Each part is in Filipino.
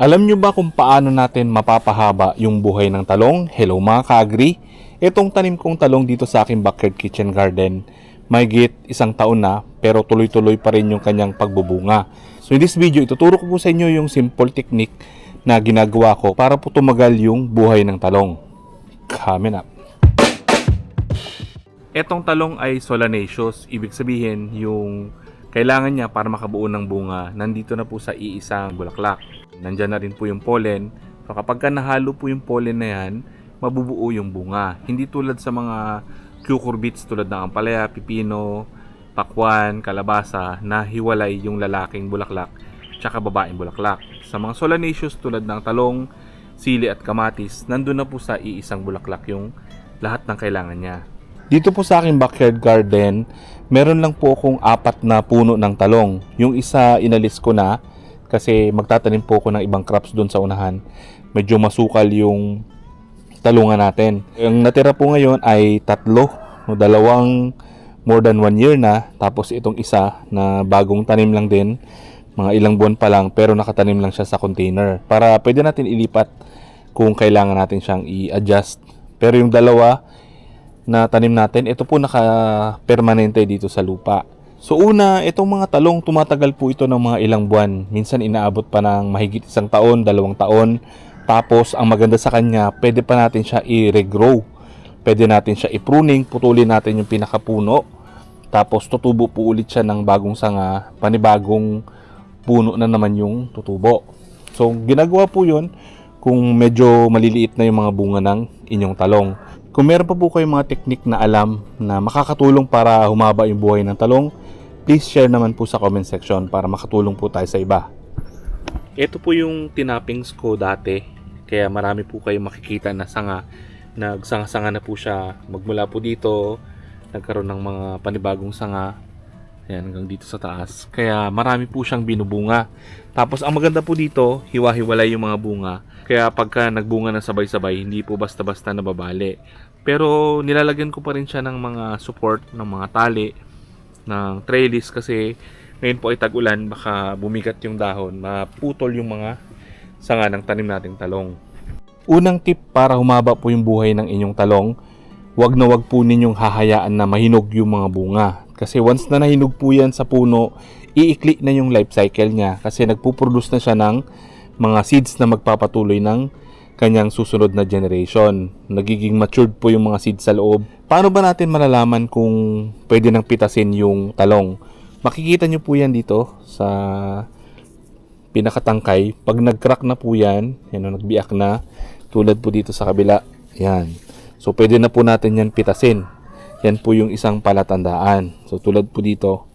Alam nyo ba kung paano natin mapapahaba yung buhay ng talong? Hello mga ka-agri! Itong tanim kong talong dito sa aking backyard kitchen garden, may git isang taon na pero tuloy-tuloy pa rin yung kanyang pagbubunga. So in this video, ituturo ko po sa inyo yung simple technique na ginagawa ko para po tumagal yung buhay ng talong. Coming up! Etong talong ay solanaceous, ibig sabihin yung kailangan niya para makabuo ng bunga, nandito na po sa iisang bulaklak. Nandyan na rin po yung pollen. So kapag ka nahalo po yung pollen na yan, mabubuo yung bunga. Hindi tulad sa mga cucurbits tulad ng ampalaya, pipino, pakwan, kalabasa na hiwalay yung lalaking bulaklak tsaka babaeng bulaklak. Sa mga solanaceous tulad ng talong, sili at kamatis, nandun na po sa iisang bulaklak yung lahat ng kailangan niya. Dito po sa aking backyard garden, meron lang po akong apat na puno ng talong. Yung isa inalis ko na kasi magtatanim po ako ng ibang crops doon sa unahan. Medyo masukal yung talungan natin. Yung natira po ngayon ay tatlo. No, dalawang more than one year na. Tapos itong isa na bagong tanim lang din. Mga ilang buwan pa lang pero nakatanim lang siya sa container. Para pwede natin ilipat kung kailangan natin siyang i-adjust. Pero yung dalawa, na tanim natin, ito po naka-permanente dito sa lupa. So una, itong mga talong tumatagal po ito ng mga ilang buwan. Minsan inaabot pa ng mahigit isang taon, dalawang taon. Tapos ang maganda sa kanya, pwede pa natin siya i-regrow. Pwede natin siya i-pruning, putulin natin yung pinakapuno. Tapos tutubo po ulit siya ng bagong sanga, panibagong puno na naman yung tutubo. So ginagawa po yun kung medyo maliliit na yung mga bunga ng inyong talong. Kung meron pa po kayong mga teknik na alam na makakatulong para humaba yung buhay ng talong, please share naman po sa comment section para makatulong po tayo sa iba. Ito po yung tinappings ko dati, kaya marami po kayong makikita na sanga. Nagsanga-sanga na po siya magmula po dito, nagkaroon ng mga panibagong sanga. Ayan, hanggang dito sa taas. Kaya marami po siyang binubunga. Tapos ang maganda po dito, hiwa-hiwalay yung mga bunga. Kaya pagka nagbunga ng sabay-sabay, hindi po basta-basta nababali. Pero nilalagyan ko pa rin siya ng mga support, ng mga tali, ng trellis kasi ngayon po ay tag-ulan, baka bumigat yung dahon, maputol yung mga sanga ng tanim nating talong. Unang tip para humaba po yung buhay ng inyong talong, wag na wag po ninyong hahayaan na mahinog yung mga bunga. Kasi once na nahinog po yan sa puno, iikli na yung life cycle niya kasi nagpuproduce na siya ng mga seeds na magpapatuloy ng kanyang susunod na generation. Nagiging matured po yung mga seeds sa loob. Paano ba natin malalaman kung pwede nang pitasin yung talong? Makikita nyo po yan dito sa pinakatangkay. Pag nag-crack na po yan, yan o, nagbiak na, tulad po dito sa kabila, yan. So, pwede na po natin yan pitasin. Yan po yung isang palatandaan. So, tulad po dito,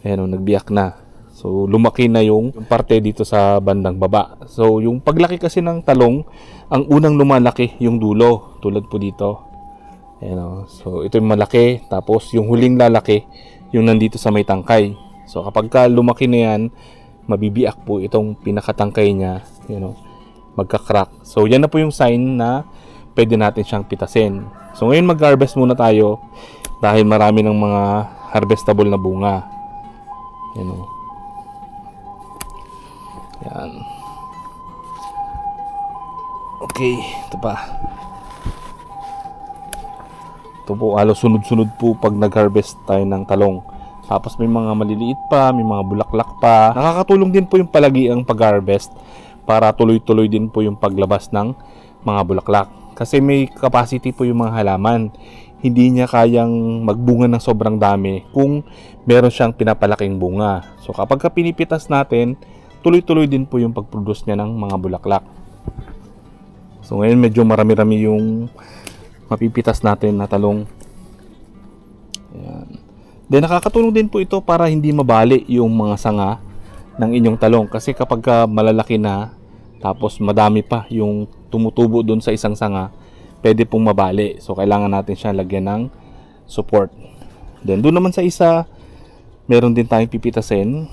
ayan o, nagbiyak na. So, lumaki na yung, parte dito sa bandang baba. So, yung paglaki kasi ng talong, ang unang lumalaki yung dulo, tulad po dito. Ayan o. So, ito yung malaki. Tapos, yung huling lalaki, yung nandito sa may tangkay. So, kapag ka lumaki na yan, mabibiak po itong pinakatangkay niya. You know, magka-crack. So, yan na po yung sign na pwede natin siyang pitasin. So, ngayon mag-harvest muna tayo dahil marami ng mga harvestable na bunga. Yan o. Yan. Okay, ito pa. Ito po, halos sunod-sunod po pag nag-harvest tayo ng talong. Tapos may mga maliliit pa, may mga bulaklak pa. Nakakatulong din po yung palagi ang pag-harvest para tuloy-tuloy din po yung paglabas ng mga bulaklak. Kasi may capacity po yung mga halaman. Hindi niya kayang magbunga ng sobrang dami kung meron siyang pinapalaking bunga. So kapag ka pinipitas natin, tuloy-tuloy din po yung pag-produce niya ng mga bulaklak. So ngayon medyo marami-rami yung mapipitas natin na talong. Ayan. Then nakakatulong din po ito para hindi mabali yung mga sanga ng inyong talong kasi kapag ka malalaki na tapos madami pa yung tumutubo doon sa isang sanga, pwede pong mabali. So kailangan natin siya lagyan ng support. Then doon naman sa isa, meron din tayong pipitasin.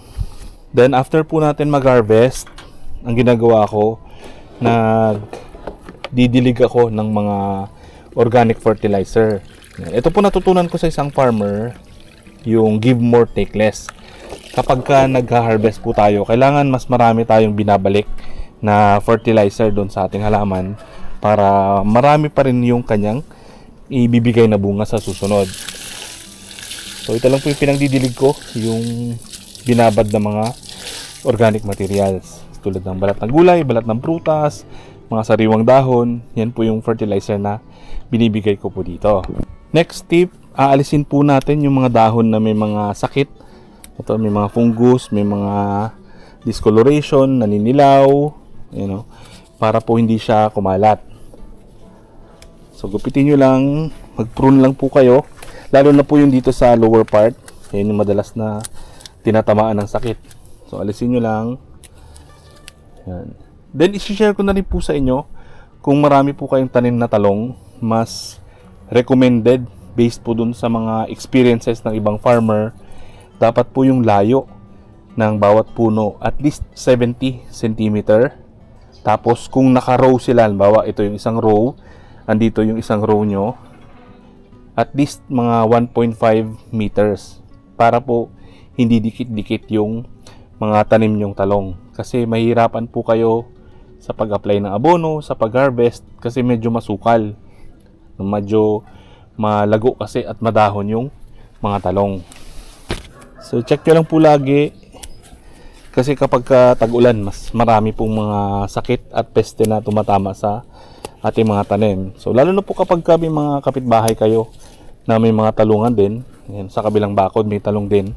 Then after po natin mag-harvest, ang ginagawa ko, nag didilig ako ng mga organic fertilizer. Ito po natutunan ko sa isang farmer, yung give more take less. Kapag ka nag-harvest po tayo, kailangan mas marami tayong binabalik na fertilizer doon sa ating halaman para marami pa rin yung kanyang ibibigay na bunga sa susunod. So ito lang po yung pinagdidilig ko, yung binabad na mga organic materials tulad ng balat ng gulay, balat ng prutas, mga sariwang dahon, yan po yung fertilizer na binibigay ko po dito. Next tip, aalisin po natin yung mga dahon na may mga sakit. Ito, may mga fungus, may mga discoloration, naninilaw, you know, para po hindi siya kumalat. So gupitin nyo lang, mag-prune lang po kayo. Lalo na po yung dito sa lower part. Yan yung madalas na tinatamaan ng sakit. So alisin nyo lang. Yan. Then isi-share ko na rin po sa inyo kung marami po kayong tanim na talong, mas recommended based po dun sa mga experiences ng ibang farmer, dapat po yung layo ng bawat puno at least 70 cm. Tapos kung naka-row sila, halimbawa ito yung isang row, andito yung isang row nyo, at least mga 1.5 meters para po hindi dikit-dikit yung mga tanim nyong talong. Kasi mahirapan po kayo sa pag-apply ng abono, sa pag-harvest, kasi medyo masukal. Medyo malago kasi at madahon yung mga talong. So check nyo lang po lagi kasi kapag ka tag-ulan, mas marami pong mga sakit at peste na tumatama sa ating mga tanim. So lalo na po kapag ka may mga kapitbahay kayo na may mga talungan din, yan, sa kabilang bakod may talong din.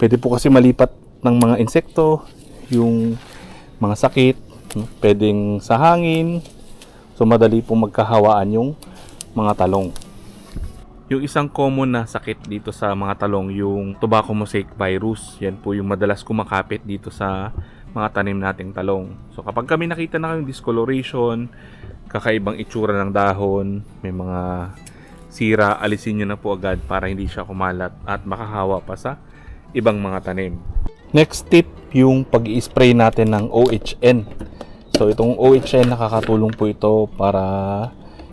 Pwede po kasi malipat ng mga insekto, yung mga sakit, pwedeng sa hangin, so madali po magkahawaan yung mga talong. Yung isang common na sakit dito sa mga talong, yung tobacco mosaic virus. Yan po yung madalas kumakapit dito sa mga tanim nating talong. So kapag kami nakita na kayong discoloration, kakaibang itsura ng dahon, may mga sira, alisin nyo na po agad para hindi siya kumalat at makahawa pa sa ibang mga tanim. Next tip, yung pag spray natin ng OHN. So itong OHN nakakatulong po ito para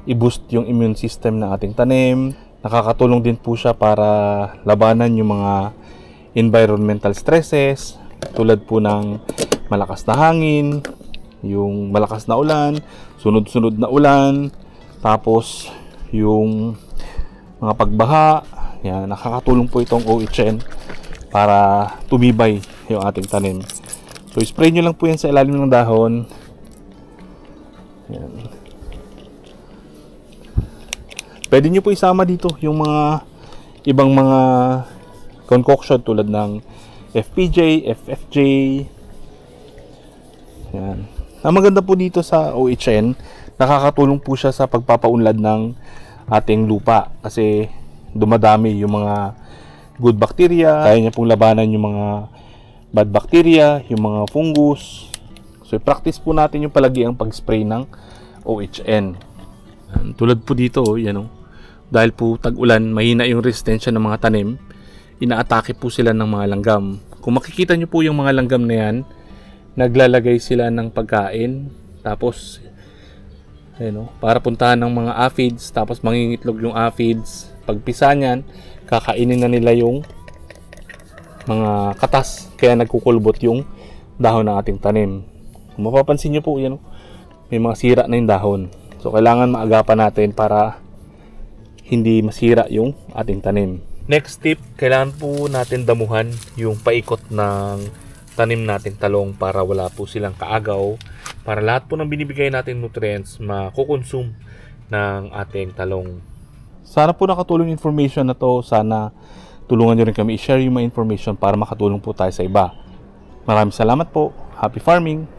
i-boost yung immune system ng ating tanim. Nakakatulong din po siya para labanan yung mga environmental stresses tulad po ng malakas na hangin, yung malakas na ulan, sunod-sunod na ulan, tapos yung mga pagbaha, yan, nakakatulong po itong OHN para tumibay yung ating tanim. So, spray nyo lang po yan sa ilalim ng dahon. Yan. Pwede nyo po isama dito yung mga ibang mga concoction tulad ng FPJ, FFJ. Yan. Ang maganda po dito sa OHN, nakakatulong po siya sa pagpapaunlad ng ating lupa kasi dumadami yung mga good bacteria, kaya niya pong labanan yung mga bad bacteria, yung mga fungus. So, practice po natin yung palagi ang pag-spray ng OHN. Yan. Tulad po dito, oh, yan oh. Dahil po tag-ulan, mahina yung resistensya ng mga tanim, inaatake po sila ng mga langgam. Kung makikita nyo po yung mga langgam na yan, naglalagay sila ng pagkain, tapos, ayun oh, para puntahan ng mga aphids, tapos mangingitlog yung aphids. Pagpisa niyan, kakainin na nila yung mga katas, kaya nagkukulbot yung dahon ng ating tanim. Kung mapapansin nyo po, yan, may mga sira na yung dahon. So, kailangan maagapan natin para hindi masira yung ating tanim. Next tip, kailangan po natin damuhan yung paikot ng tanim nating talong para wala po silang kaagaw, para lahat po ng binibigay nating nutrients makukonsume ng ating talong. Sana po nakatulong information na to. Sana tulungan nyo rin kami i-share yung mga information para makatulong po tayo sa iba. Maraming salamat po. Happy farming!